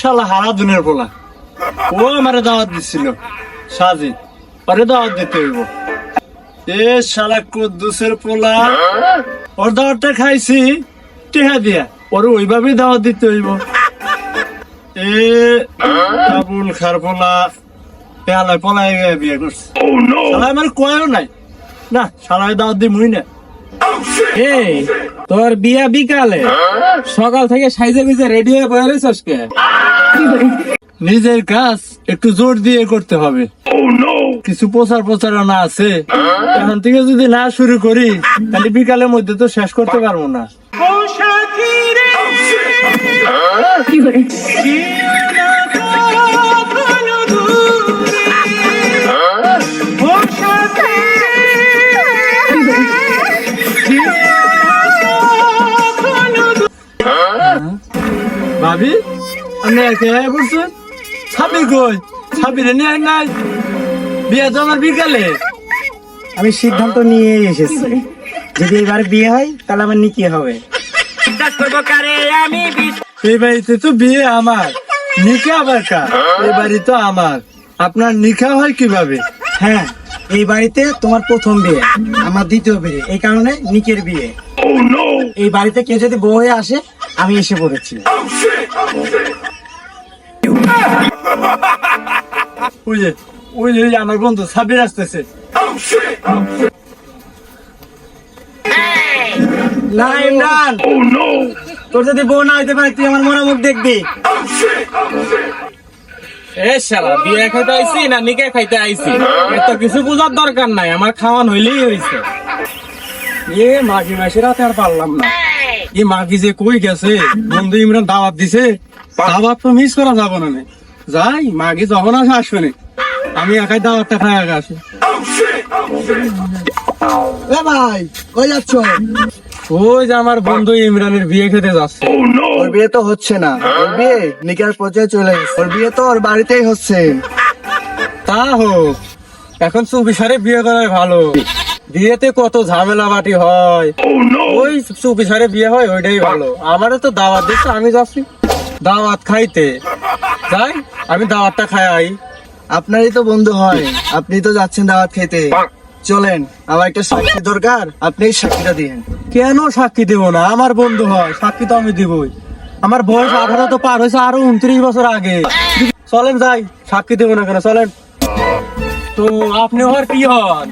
শালা হারা দুনের পোলা। ও আমারে দাওয়াত দিছিল। পরে দাওয়াত দিতে হইব। এ শালা কুদ্দুসের পোলা। ওর দাওয়াতটা খাইছি, টেহা দিয়া। ওরে ওইভাবেই দাওয়াত দিতে হইব। এ আবুল খার পোলা পেয়ালায় পলায় গিয়ে বিয়ে করছে। শালা আমার কয়ও নাই। না, শালায় দাওয়াত দি মুই না। এই তোর বিয়া বিকালে সকাল থেকে সাইজে বিজে রেডি হয়ে বয়ে রয়েছস নিজের কাজ একটু জোর দিয়ে করতে হবে। কিছু প্রচার প্রচারণা আছে। এখন থেকে যদি না শুরু করি তাহলে বিকালের মধ্যে তো শেষ করতে পারব না। ভাবি? বলছেন ছাবি কই? ছাবিরে নিয়ে নাই। বিয়ে তো আমার বিকালে। আমি সিদ্ধান্ত নিয়ে এসেছি। যদি এবার বিয়ে হয় তাহলে আমার নিকি হবে। এই বাড়িতে তো বিয়ে আমার। নিকা আবার কা এই বাড়ি তো আমার। আপনার নিকা হয় কীভাবে? হ্যাঁ এই বাড়িতে তোমার প্রথম বিয়ে আমার দ্বিতীয় বিয়ে। এই কারণে নিকের বিয়ে। এই বাড়িতে কেউ যদি বউ হয়ে আসে আমি এসে পড়েছি। ওই যে ওই যে আমার বন্ধু সাবির আসতেছে। না ইমরান তোর যদি বউ না হইতে পারে তুই আমার মুখ দেখবি। এ শালা বিয়ে খাইতে আইছি না নিকে খাইতে আইছি? এত কিছু বুঝার দরকার নাই আমার খাওয়ান হইলেই হইছে। এ মাঘি মাসের রাতে আর পারলাম না। এ মাঘি যে কই গেছে? বন্ধু ইমরান দাওয়াত দিছে। দাওয়াত তো মিস করা যাব না নে। যাই মাঘি যখন আসে আসবে নে। আমি একাই দাওয়াতটা খাই আগে আসি। এ ভাই কই যাচ্ছ? ওই যে আমার বন্ধু ইমরানের বিয়ে খেতে যাচ্ছে। ওর বিয়ে তো হচ্ছে না। ওর বিয়ে নিকার পর্যায়ে চলে গেছে ওর বিয়ে তো ওর বাড়িতেই হচ্ছে। তা হোক এখন চুপিসারে বিয়ে করাই ভালো। বিয়েতে কত ঝামেলা বাটি হয় ওই চুপিসারে বিয়ে হয় ওইটাই ভালো। আমারও তো দাওয়াত দিচ্ছে আমি যাচ্ছি। দাওয়াত খাইতে। যাই। আমি দাওয়াতটা খাই। আপনারই তো বন্ধু হয় আপনি তো যাচ্ছেন দাওয়াত খেতে। চলেন আমার একটা সাক্ষী দরকার আপনি সাক্ষীটা দিন কেন সাক্ষী দেব না? আমার বন্ধু হয় সাক্ষী তো আমি দিবই। আমার বয়স আঠারো তো পার হয়েছে আরও উনত্রিশ বছর আগে। চলেন যাই সাক্ষী দেবো না কেন? চলেন। তো আপনি হওয়ার কি হন?